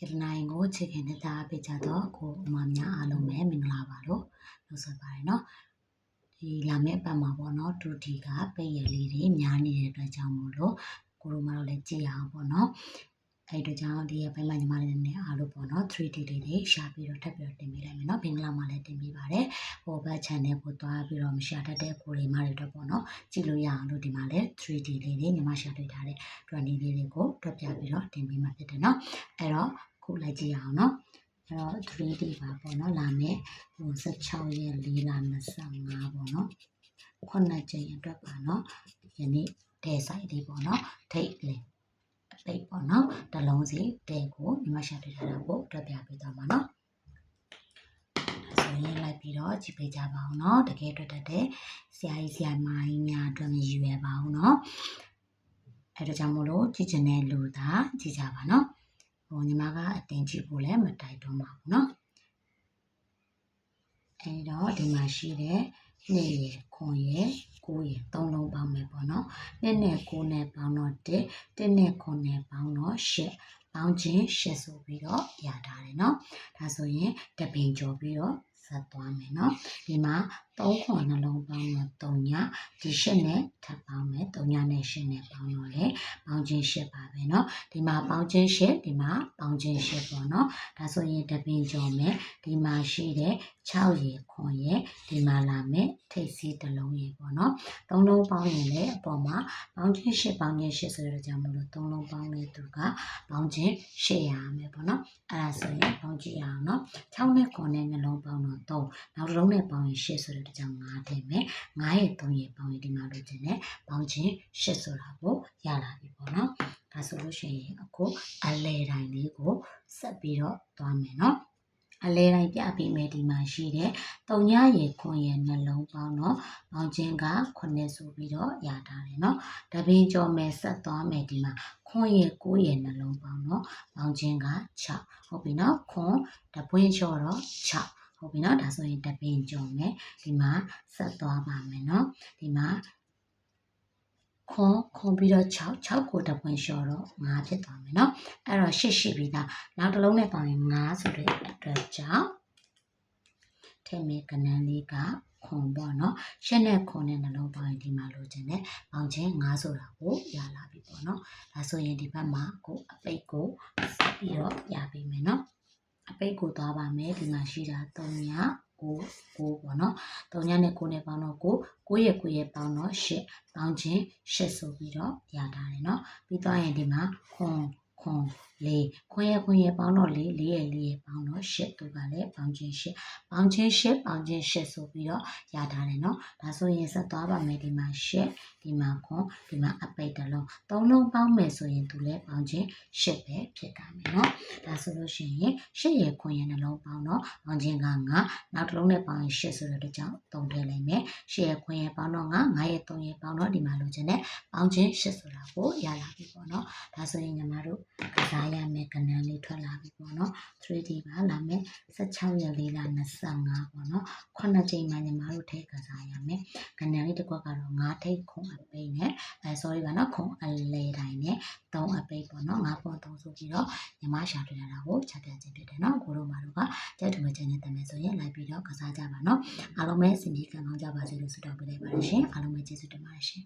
ရတနာရင်ကိုချစ်ခင်တဲ့တာပေးကြတော့ကိုအမများအားလုံးပဲမင်္ဂလာပါလို့လို့ဆိုပါတယ်เนาะဒီလာမယ့်အပတ်မှာပေါ့เนาะဒုတိကပိတ်ရလေးတွေများနေတဲ့အတွက်ကြောင့်မို့လို့ကိုတို့မတို့လည်းကြည့်ရအောင်ပေါ့เนาะ အဲ့တို့ကြောင့်ဒီရဲ့ဘိုင်းမညီမလေးနဲ့အားလို့ပေါ့နော် 3D လေးတွေရှာပြီးတော့ထပ်ပြီးတော့တင်ပေးလိုက်မယ်နော်ဘင်္ဂလားမှာလည်းတင်ပေးပါတယ်ဟိုဘက် channel ကိုတွားပြီးတော့မရှာတတ်တဲ့ကိုတွေမတွေတော့ပေါ့နော်ကြည့်လို့ရအောင်လို့ဒီမှာလည်း 3D လေးတွေညီမရှာတွေ့ထားတဲ့20လေးတွေကိုတွက်ပြပြီးတော့တင်ပေးမှာဖြစ်တယ်နော်အဲ့တော့ခုလိုက်ကြည့်ရအောင်နော်အဲ့တော့ 3D ပါပေါ့နော်လာမယ်ဟို16ရက်4လ25ပေါ့နော်ခုနှစ်ကြိမ်အတွက်ပါနော်ယနေ့တဲဆိုင်လေးပေါ့နော်ထိတ်လေအ ပိတ်ပေါ့နော်တလုံးစီတဲကိုညီမရှာတွေ့ထားတာကိုတွက်ပြပေးသွားမှာနော်ဆိုရင်လိုက်ပြီးတော့ကြည့်ပေးကြပါအောင်เนาะတကယ်တွေ့တတ်တဲ့ဆရာကြီးဆရာမကြီးများအတွက်မရည်ရွယ်ပါဘူးเนาะအဲဒါကြောင့်မို့လို့ကြည့်ချင်တဲ့လူသာကြည့်ကြပါเนาะဟိုညီမကအတင်ကြည့်ဖို့လည်းမတိုက်တွန်းပါဘူးเนาะအဲတော့ဒီမှာရှိတဲ့ နှစ်ရယ်ခွန်ရယ်ကိုရယ်သုံးလုံးပေါင်းမယ်ပေါ့နော်နှစ်နဲ့ကိုနဲ့ပေါင်းတော့တစ်တစ်နဲ့ခွန်နဲ့ပေါင်းတော့ရှစ်ပေါင်းခြင်းရှစ်ဆိုပြီးတော့ရထားတယ်နော်ဒါဆိုရင်တပင်ကျော်ပြီးတော့ဆက်သွားမယ်နော်ဒီမှာ3ခွန်နှလုံးပေါင်းတော့3ညဒီရှစ်နဲ့ထပ်ပေါင်းမယ်3ညနဲ့ရှစ်နဲ့ပေါင်းတော့လေပေါင်းခြင်းရှစ်ပါ ပဲเนาะဒီမှာပေါင်းချင်းရှစ်ဒီမှာပေါင်းချင်းရှစ်ပေါ့เนาะဒါဆိုရင်တပင်ကျော်မယ်ဒီမှာရှိတဲ့6ရေခွန်ရေဒီမှာလာမယ်ထိပ်စီးတစ်လုံးရေပေါ့เนาะသုံးလုံးပေါင်းရင်လည်းအပေါ်မှာပေါင်းချင်းရှစ်ပေါင်းချင်းရှစ်ဆိုတော့ကြောင့်မလို့သုံးလုံးပေါင်းတဲ့သူကပေါင်းချင်းရှစ်ရမယ်ပေါ့เนาะအဲ့ဒါဆိုရင်ပေါင်းကြည့်ရအောင်เนาะ6နဲ့9နဲ့နှလုံးပေါင်းတော့3နောက်တစ်လုံးနဲ့ပေါင်းရင်ရှစ်ဆိုတော့ကြောင့်9ထည့်မယ်9ရဲ့3ရဲ့ပေါင်းရင်ဒီမှာလို့ကျင်တယ်ပေါင်းချင်းရှစ်ဆိုတာကိုရလာပြီပေါ့เนาะ ဒါဆိုလို့ရှိရင်အခုအလဲတိုင်းလေးကိုဆက်ပြီးတော့သွားမယ်နော်အလဲတိုင်းပြပေးမယ်ဒီမှာရှိတဲ့တုံညရေခွန်ရေနှလုံးပေါင်းတော့ပေါင်းချင်းက9ဆိုပြီးတော့ရထားတယ်နော်တပင်းကြောမယ်ဆက်သွားမယ်ဒီမှာခွန်ရေ9ရေနှလုံးပေါင်းတော့ပေါင်းချင်းက6ဟုတ်ပြီနော်ခွန်တပွင့်လျှော့တော့6ဟုတ်ပြီနော်ဒါဆိုရင်တပင်းကြောမယ်ဒီမှာဆက်သွားပါမယ်နော်ဒီမှာ ခွန်ခွန်ပြီးတော့6 6ကိုတပွင့်လျှော်တော့9ဖြစ်သွားမယ်เนาะအဲ့တော့8ရှိပြီးသားနောက်တစ်လုံးနဲ့ပေါင်းရင်9ဆိုတဲ့အတွက်ကြောင့်ထဲမဲ့ကဏ္ဍလေးကခွန်ပေါ့เนาะရှင်းနဲ့ခွန်နဲ့နှလုံးပေါင်းရင်ဒီမှာလိုချင်တဲ့ပေါင်းချင်း9ဆိုတာကိုရလာပြီပေါ့เนาะဒါဆိုရင်ဒီဘက်မှာကိုအပိတ်ကိုပြီးတော့ရပြီမယ်เนาะအပိတ်ကိုသွားပါမယ်ဒီမှာရှိတာ300 9 9ပေါ့နော်3ညနဲ့9နဲ့ပေါင်းတော့9 9ရဲ့9ရဲ့ပေါင်းတော့10ပေါင်းချင်း10ဆိုပြီးတော့ရထားတယ်နော်ပြီးတော့ရင်ဒီမှာ9 ခွန်လေးခွန်ရဲ့ခွန်ရဲ့ပေါင်းတော့လေးလေးရဲ့လေးရဲ့ပေါင်းတော့ရှစ်သူကလည်းပေါင်းချင်းရှစ်ပေါင်းချင်းရှစ်ပေါင်းချင်းရှစ်ဆိုပြီးတော့ရထားတယ်နော်ဒါဆိုရင်ဆက်သွားပါမယ်ဒီမှာရှစ်ဒီမှာခွန်ဒီမှာအပိတ်တစ်လုံးသုံးလုံးပေါင်းမယ်ဆိုရင်သူလည်းပေါင်းချင်းရှစ်ပဲဖြစ်ကြမယ်နော်ဒါဆိုလို့ရှိရင်ရှစ်ရဲ့ခွန်ရဲ့နှလုံးပေါင်းတော့ပေါင်းချင်းက9နောက်တစ်လုံးနဲ့ပေါင်းရင်ရှစ်ဆိုတော့ဒီကြောင့်သုံးထည့်လိုက်မယ်ရှစ်ရဲ့ခွန်ရဲ့ပေါင်းတော့9 9ရဲ့3ရဲ့ပေါင်းတော့ဒီမှာလိုချင်တဲ့ပေါင်းချင်းရှစ်ဆိုတာကိုရလာပြီပေါ့နော်ဒါဆိုရင်ညီမတို့ ကစားရမယ်ကဏ္ဍလေးထွက်လာပြီပေါ့နော် 3D ပါလာမယ်16ရက်လေးလာ25ပေါ့နော်ခုနှစ်ချိန်မှညီမတို့ထည့်ကစားရမယ်ကဏ္ဍလေးတစ်ခွက်ကတော့9ထိပ်ခုံအပိတ်နဲ့အဲ sorry ပါနော်ခုံအလဲတိုင်းနဲ့3အပိတ်ပေါ့နော်9.3ဆိုပြီးတော့ညီမရှာတွေ့ရတာကိုချက်ပြခြင်းဖြစ်တယ်နော်ကိုတို့မတို့ကကြိုက်တူမချင်တဲ့တမယ်ဆိုရင်လိုက်ပြီးတော့ကစားကြပါနော်အားလုံးပဲစင်ကြီးကံကောင်းကြပါစေလို့ဆုတောင်းပေးလိုက်ပါတယ်ရှင်အားလုံးပဲကျေးဇူးတင်ပါတယ်ရှင်